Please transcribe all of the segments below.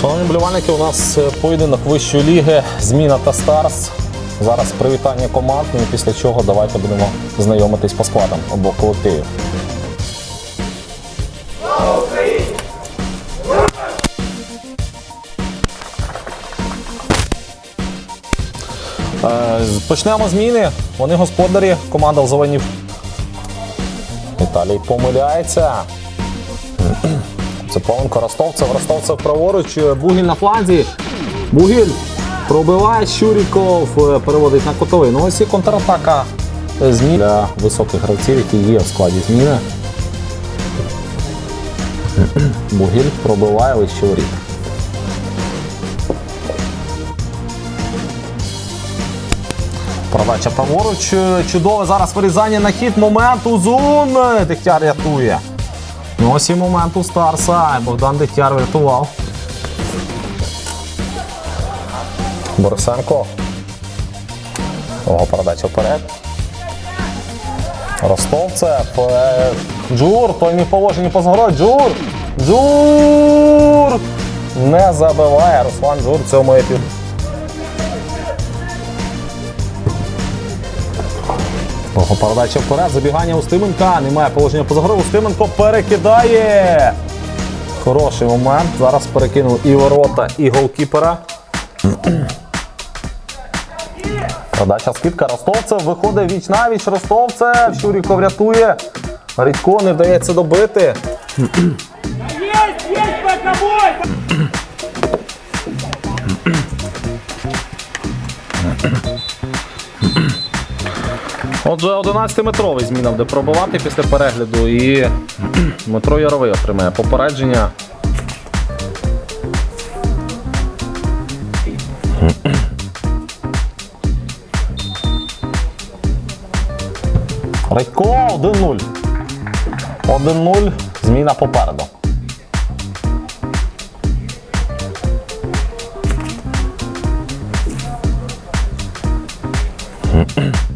Шановні болівальники, у нас е, поєдинок вищої ліги, зміна та старс. Зараз привітання команд, ну і після чого давайте будемо знайомитись по складам обох колективів. Е, Почнемо зміни. Вони господарі, команда в зелені. Віталій помиляється. Це Павленко Ростовцев, Ростовцев праворуч, Бугіль на фланзі. Бугіль пробиває Щуріков, е, переводить на котовий. Ну ось і контратака е, змін для високих гравців, які є в складі зміни. Бугіль пробиває вище воріт. Продача праворуч. е, Чудове зараз вирізання на хід. Момент Узун. Дегтяр рятує. Ну ось і момент у Старса. Богдан Дегтяр врятував. Борисенко. Ого, передача вперед. Ростовцев. Джур. Той не в положенні позагород. Джур. Джур. Не забиває Руслан Джур в цьому епі. Ого, передача вперед. Забігання Устименка. Немає положення позагород. Устименко перекидає. Хороший момент. Зараз перекинув і ворота, і голкіпера. Подача скидка Ростовцев. Виходить віч на віч. Ростовцев. Щуріков рятує. Рідко не вдається добити. Отже, 11-метровий зміна буде пробивати після перегляду. І Дмитро Яровий отримає попередження. Радько 1-0. 1-0. Зміна попереду.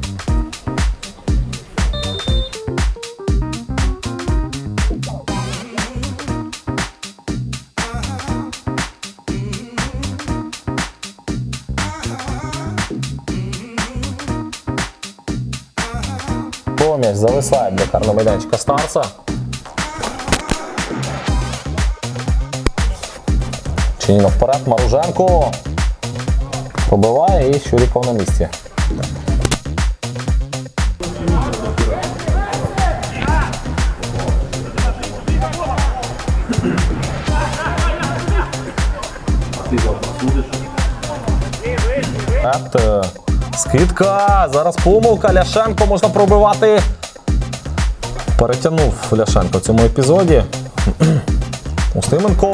Поміж зависає для майданчика Старса. Чиніно вперед, Маруженко. Побиває і Щуріков на місці. Ет, е, Скидка. Зараз помилка. Ляшенко можна пробивати. Перетягнув Ляшенко в цьому епізоді. Устименко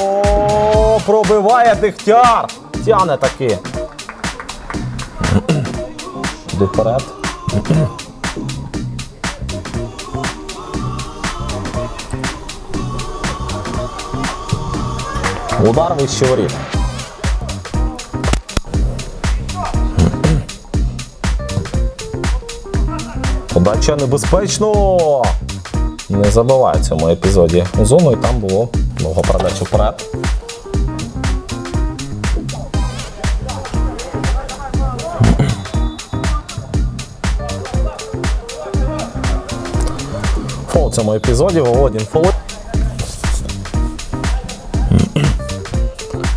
пробиває Дегтяр. Тяне таки. Іди вперед. Удар вище воріт. Подача небезпечно. Не забиває в цьому епізоді зону, і там було довго передача вперед. Фол в цьому епізоді Володін фол.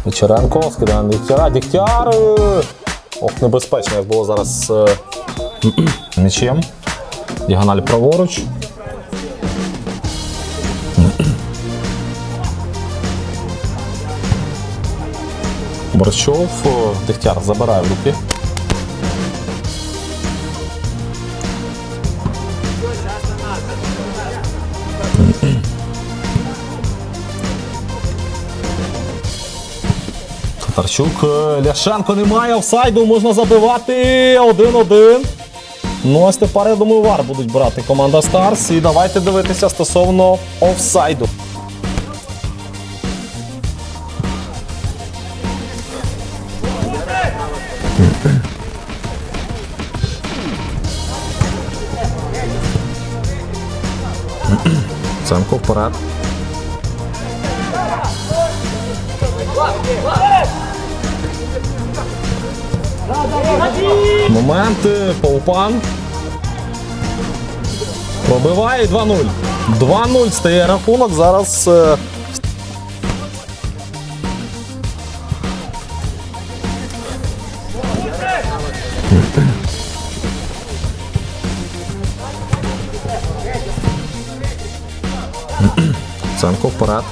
Вечеренко, скидає на Дігтяра. Дігтяр! Ох, небезпечно, як було зараз е, м'ячем. Діагональ праворуч. Борщов, Дегтяр забирає в руки. Татарчук, е, Ляшенко немає офсайду, можна забивати 1-1. Ну, ось тепер, я думаю, вар будуть брати команда Старс. І давайте дивитися стосовно офсайду. Ценко вперед. Момент е, Паупан. Пробиває 2-0. 2-0 стає рахунок. Зараз. е, Ценко вперед.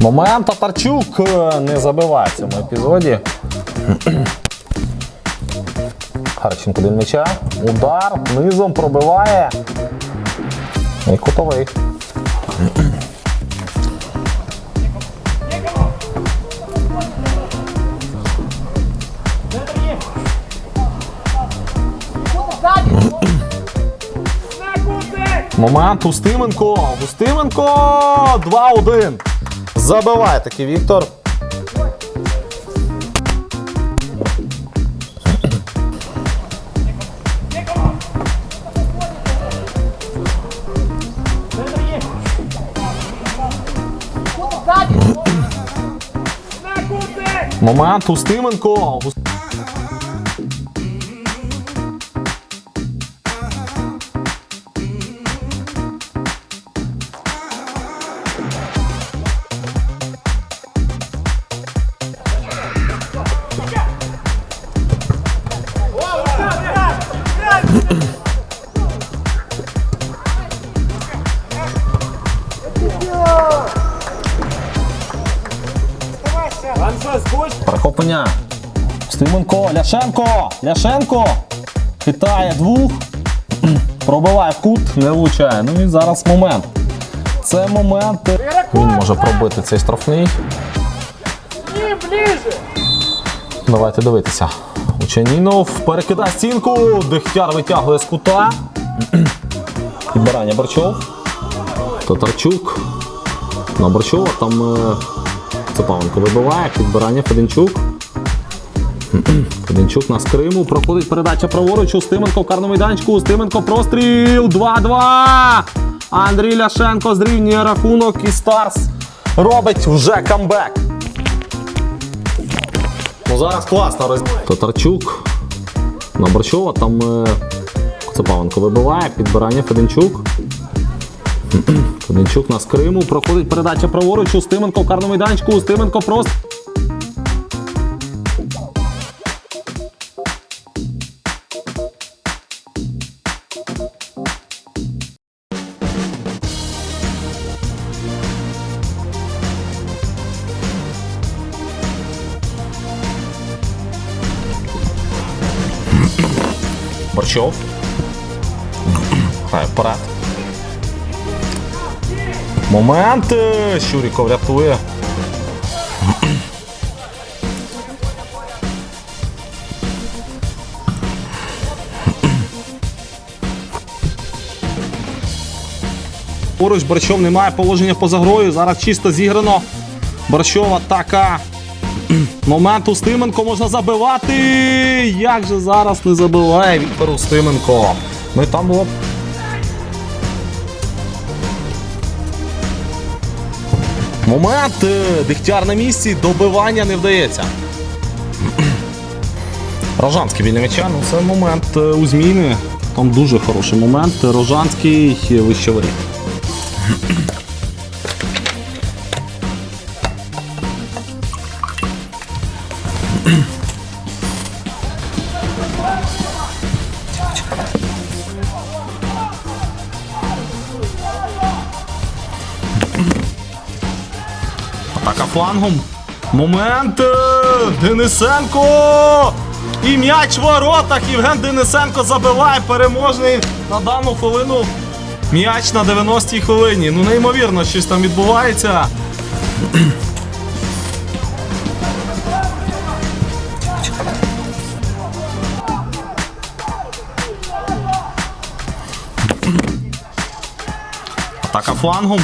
Момент Татарчук е, не забиває в цьому епізоді. Харченко до м'яча. Удар низом пробиває. І кутовий. Момент Устименко. Устименко 2-1. Забиває таки Віктор. Момент Устименко. Прохоплення. Стименко, Ляшенко, Ляшенко. Хитає двох. Пробиває кут, не влучає. Ну і зараз момент. Це момент. Він може пробити цей штрафний. Давайте дивитися. Учанінов перекидає стінку. Дегтяр витягує з кута. Підбирання Борчов. Татарчук. На Борчова там е, Цепавенко вибиває. Підбирання Феденчук. Феденчук на скриму. Проходить передача праворуч. Устименко в карному майданчику. Устименко простріл. 2-2. Андрій Ляшенко зрівнює рахунок і Старс робить вже камбек. Ну зараз класно роз... Татарчук. На Борщова, там е... Вибиває, підбирання Феденчук. Феденчук на скриму. Проходить передача праворуч. Устименко в карному майданчику. Устименко просто. Борчов. Вперед. Момент. Щуріков рятує. Поруч Борчов немає положення поза грою. Зараз чисто зіграно. Борчов атака. Момент Устименко можна забивати. Як же зараз не забиває Віктор Устименко. І там було. Момент. е, Дегтяр на місці. Добивання не вдається. Рожанський біля м'яча. Ну це момент е, у зміни. Там дуже хороший момент. Рожанський е, вище воріт. Атака флангом. Момент. е, Денисенко. І м'яч в воротах. Євген Денисенко забиває переможний на дану хвилину. М'яч на 90-й хвилині. Ну, неймовірно, щось там відбувається. Атака флангом.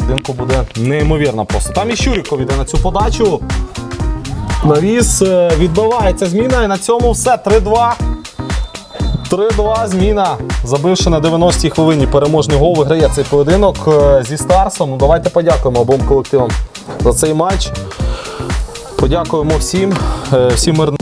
Будинку буде неймовірно просто. Там і Щуріков іде на цю подачу. Навіс е, відбивається зміна і на цьому все. 3-2. 3-2 зміна. Забивши на 90-й хвилині переможний гол, виграє цей поєдинок е, зі Старсом. Ну, давайте подякуємо обом колективам за цей матч. Подякуємо всім, е, всім мирним.